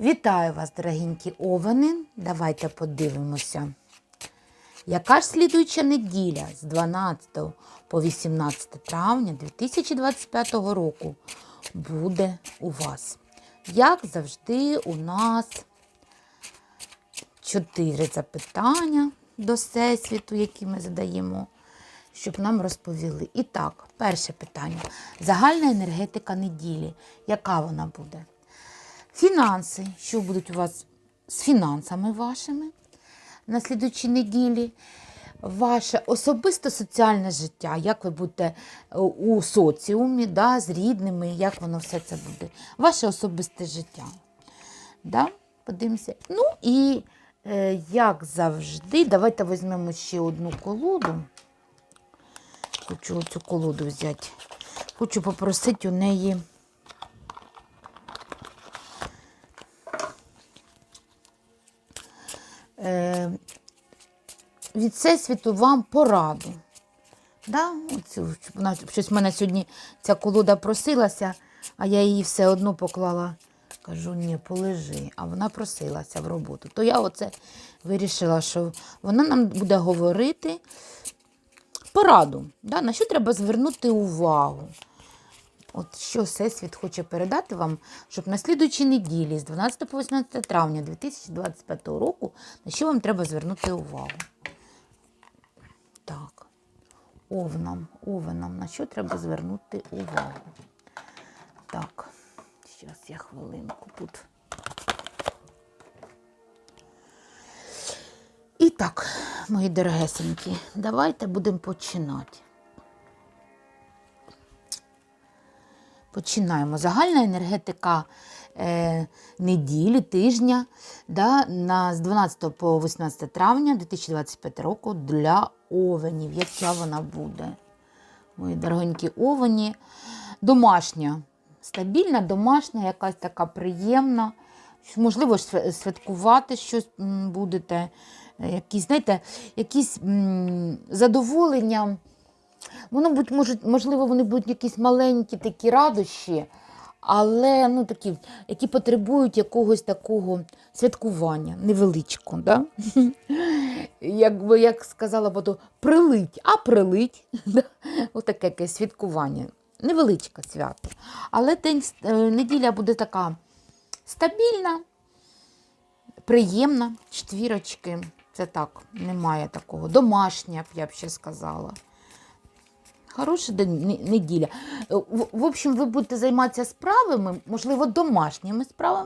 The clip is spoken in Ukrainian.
Вітаю вас, дорогенькі овени. Давайте подивимося. Яка ж слідуюча неділя з 12 по 18 травня 2025 року буде у вас? Як завжди, у нас чотири запитання до Всесвіту, які ми задаємо, щоб нам розповіли. І так, перше питання. Загальна енергетика неділі. Яка вона буде? Фінанси, що будуть у вас з фінансами вашими на слідучій неділі. Ваше особисте соціальне життя, як ви будете е, у соціумі, да, з рідними, як воно все це буде. Ваше особисте життя. Да? Подивимося. Ну і е, як завжди, давайте візьмемо ще одну колоду. Хочу цю колоду взяти. Хочу попросити у неї. Від всесвіту вам пораду. Да? Оцю, вона, щось в мене сьогодні ця колода просилася, а я її все одно поклала. Кажу, ні, полежи, а вона просилася в роботу. То я оце вирішила, що вона нам буде говорити пораду, да? на що треба звернути увагу. От що Всесвіт хоче передати вам, щоб на слідуючій неділі з 12 по 18 травня 2025 року, на що вам треба звернути увагу. Так, овнам, овнам, на що треба звернути увагу. Так, зараз я хвилинку тут. І так, мої дорогесенькі, давайте будемо починати. Починаємо. Загальна енергетика е, неділі, тижня да, на, з 12 по 18 травня 2025 року для овенів. Яка вона буде? Мої дорогенькі овені. Домашня, стабільна, домашня, якась така приємна. Можливо, святкувати щось будете. Е, Якісь, знаєте, якісь задоволення. Воно будь, може, можливо, вони будуть якісь маленькі такі радощі, але ну, такі, які потребують якогось такого святкування, невеличкого. Да? Якби як сказала, бо прилить, а прилить. Да? Отаке якесь святкування. Невеличке свято. Але день, е, неділя буде така стабільна, приємна, четвірочки. Це так, немає такого. Домашня, б я б ще сказала. Хороша день- не- неділя. Е, в общем, ви будете займатися справами, можливо, домашніми справами.